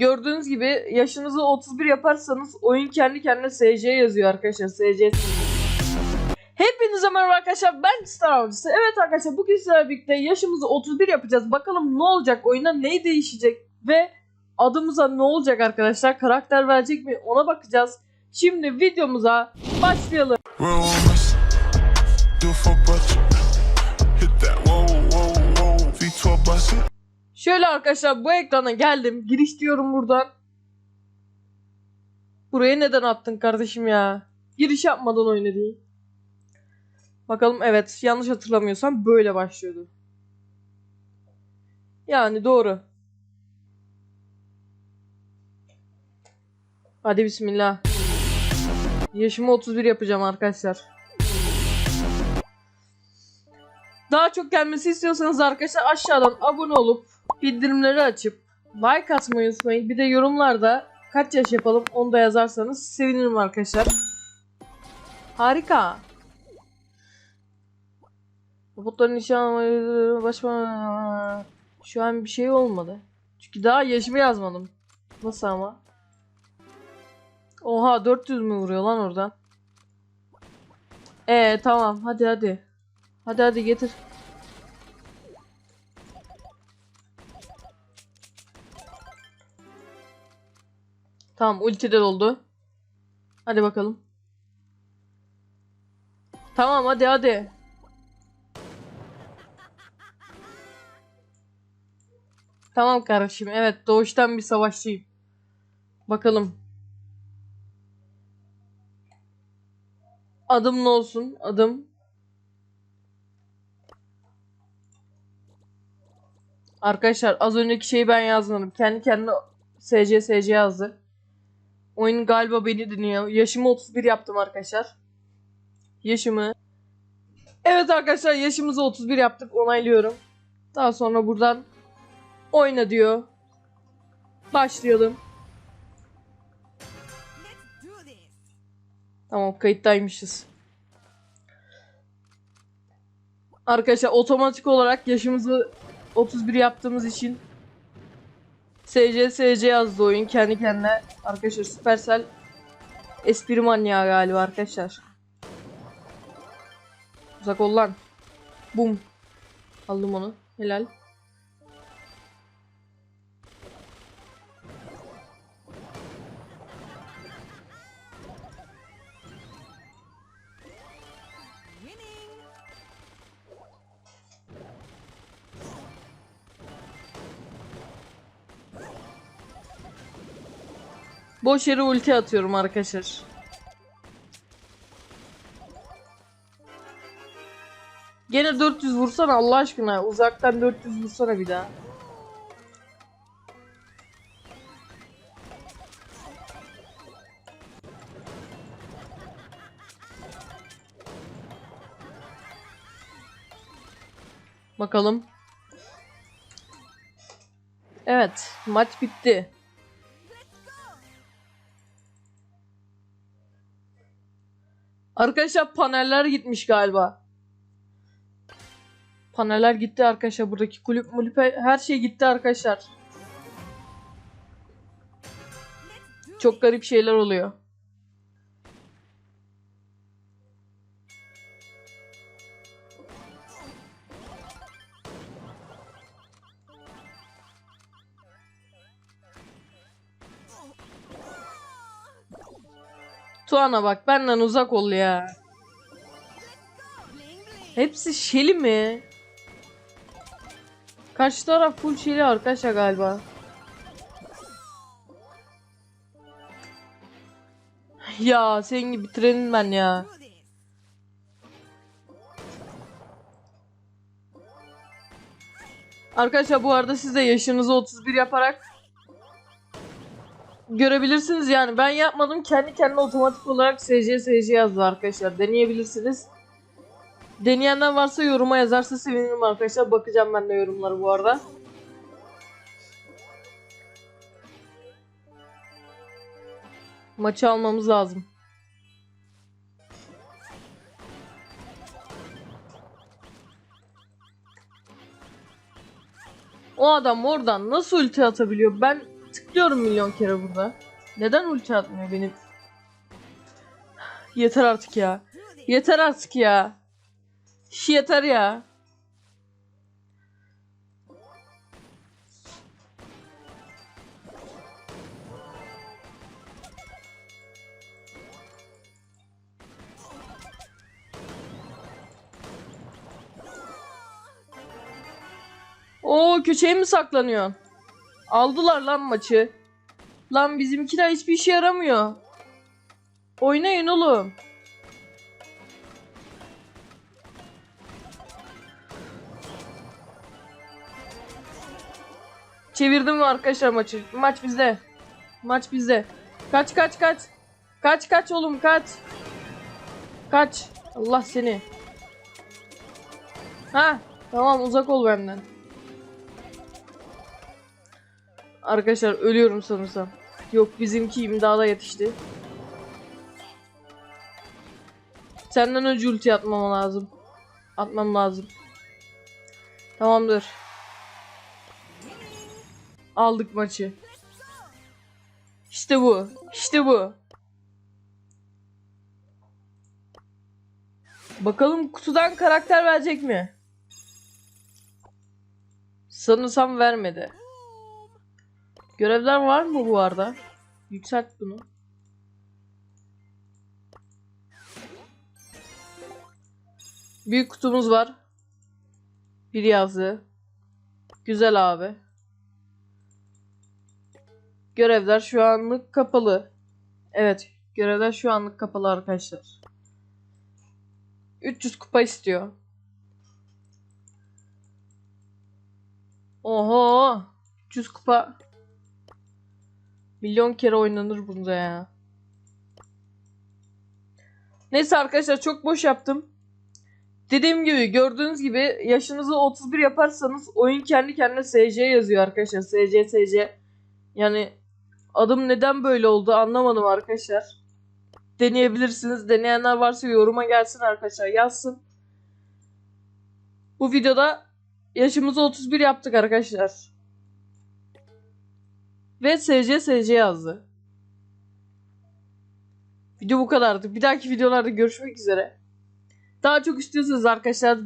Gördüğünüz gibi yaşınızı 31 yaparsanız oyun kendi kendine SC yazıyor arkadaşlar. SC Hepinize merhaba arkadaşlar ben Star Avcısı. Evet arkadaşlar bugün sizlerle birlikte yaşımızı 31 yapacağız. Bakalım ne olacak oyunda ne değişecek ve adımıza ne olacak arkadaşlar. Karakter verecek mi ona bakacağız. Şimdi videomuza başlayalım. Şöyle arkadaşlar bu ekrana geldim. Giriş diyorum buradan. Buraya neden attın kardeşim ya? Giriş yapmadan oyna. Bakalım evet yanlış hatırlamıyorsam böyle başlıyordu. Yani doğru. Hadi bismillah. Yaşımı 31 yapacağım arkadaşlar. Daha çok gelmesi istiyorsanız arkadaşlar aşağıdan abone olup bildirimleri açıp like atmayı unutmayın. Bir de yorumlarda kaç yaş yapalım onu da yazarsanız sevinirim arkadaşlar. Harika. Robotların nişan başma şu an bir şey olmadı. Çünkü daha yaşımı yazmadım. Nasıl ama? Oha 400 mü vuruyor lan oradan? Ee tamam hadi hadi. Hadi hadi getir. Tamam ulti de doldu. Hadi bakalım. Tamam hadi hadi. Tamam kardeşim evet doğuştan bir savaşçıyım. Bakalım. Adım ne olsun? Adım. Arkadaşlar az önceki şeyi ben yazmadım. Kendi kendine SC SC yazdı. Oyun galiba beni dinliyor. Yaşımı 31 yaptım arkadaşlar. Yaşımı. Evet arkadaşlar yaşımızı 31 yaptık. Onaylıyorum. Daha sonra buradan oyna diyor. Başlayalım. Tamam kayıttaymışız. Arkadaşlar otomatik olarak yaşımızı 31 yaptığımız için SC SC yazdı oyun kendi kendine. Arkadaşlar Supercell espri manyağı galiba arkadaşlar. Uzak ol lan. Bum. Aldım onu. Helal. Boş yere ulti atıyorum arkadaşlar. Gene 400 vursana Allah aşkına. Uzaktan 400 vursana bir daha. Bakalım. Evet, maç bitti. Arkadaşlar paneller gitmiş galiba. Paneller gitti arkadaşlar. Buradaki kulüp mulüp her şey gitti arkadaşlar. Çok garip şeyler oluyor. Tuana bak benden uzak ol ya. Hepsi Shelly mi? Karşı taraf full Shelly arkadaşlar galiba. Ya senin gibi bitirelim ben ya. Arkadaşlar bu arada siz de yaşınızı 31 yaparak görebilirsiniz yani ben yapmadım kendi kendine otomatik olarak SC SC yazdı arkadaşlar deneyebilirsiniz. Deneyenler varsa yoruma yazarsa sevinirim arkadaşlar bakacağım ben de yorumları bu arada. Maçı almamız lazım. O adam oradan nasıl ulti atabiliyor? Ben Tıklıyorum milyon kere burada. Neden ulti atmıyor benim? Yeter artık ya. Yeter artık ya. Şş, Yeter ya. Oo köşeye mi saklanıyor? Aldılar lan maçı. Lan bizimkiler hiçbir işe yaramıyor. Oynayın oğlum. Çevirdim arkadaşlar maçı? Maç bizde. Maç bizde. Kaç kaç kaç. Kaç kaç oğlum kaç. Kaç. Allah seni. Ha tamam uzak ol benden. Arkadaşlar ölüyorum sanırsam. Yok bizimki imdada yetişti. Senden önce ulti atmam lazım. Atmam lazım. Tamamdır. Aldık maçı. İşte bu. İşte bu. Bakalım kutudan karakter verecek mi? Sanırsam vermedi. Görevler var mı bu arada? Yükselt bunu. Büyük kutumuz var. Bir yazı. Güzel abi. Görevler şu anlık kapalı. Evet, görevler şu anlık kapalı arkadaşlar. 300 kupa istiyor. Oho! 300 kupa. Milyon kere oynanır bunda ya. Neyse arkadaşlar çok boş yaptım. Dediğim gibi gördüğünüz gibi yaşınızı 31 yaparsanız oyun kendi kendine SC yazıyor arkadaşlar. SC SC. Yani adım neden böyle oldu anlamadım arkadaşlar. Deneyebilirsiniz. Deneyenler varsa yoruma gelsin arkadaşlar yazsın. Bu videoda yaşımızı 31 yaptık arkadaşlar. Ve SC SC yazdı. Video bu kadardı. Bir dahaki videolarda görüşmek üzere. Daha çok istiyorsanız arkadaşlar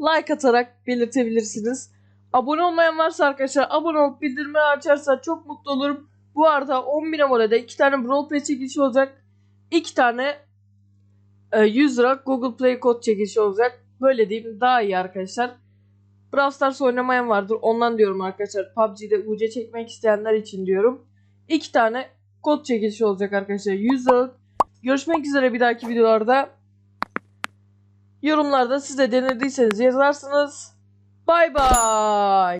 like atarak belirtebilirsiniz. Abone olmayan varsa arkadaşlar abone olup bildirimleri açarsa çok mutlu olurum. Bu arada 10.000 abonede 2 tane Brawl Pass çekilişi olacak. 2 tane e, 100 lira Google Play kod çekilişi olacak. Böyle diyeyim daha iyi arkadaşlar. Brawl Stars oynamayan vardır. Ondan diyorum arkadaşlar. PUBG'de UC çekmek isteyenler için diyorum. 2 tane kod çekilişi olacak arkadaşlar. 100 liralık. Görüşmek üzere bir dahaki videolarda. Yorumlarda siz de denediyseniz yazarsınız. Bay bay.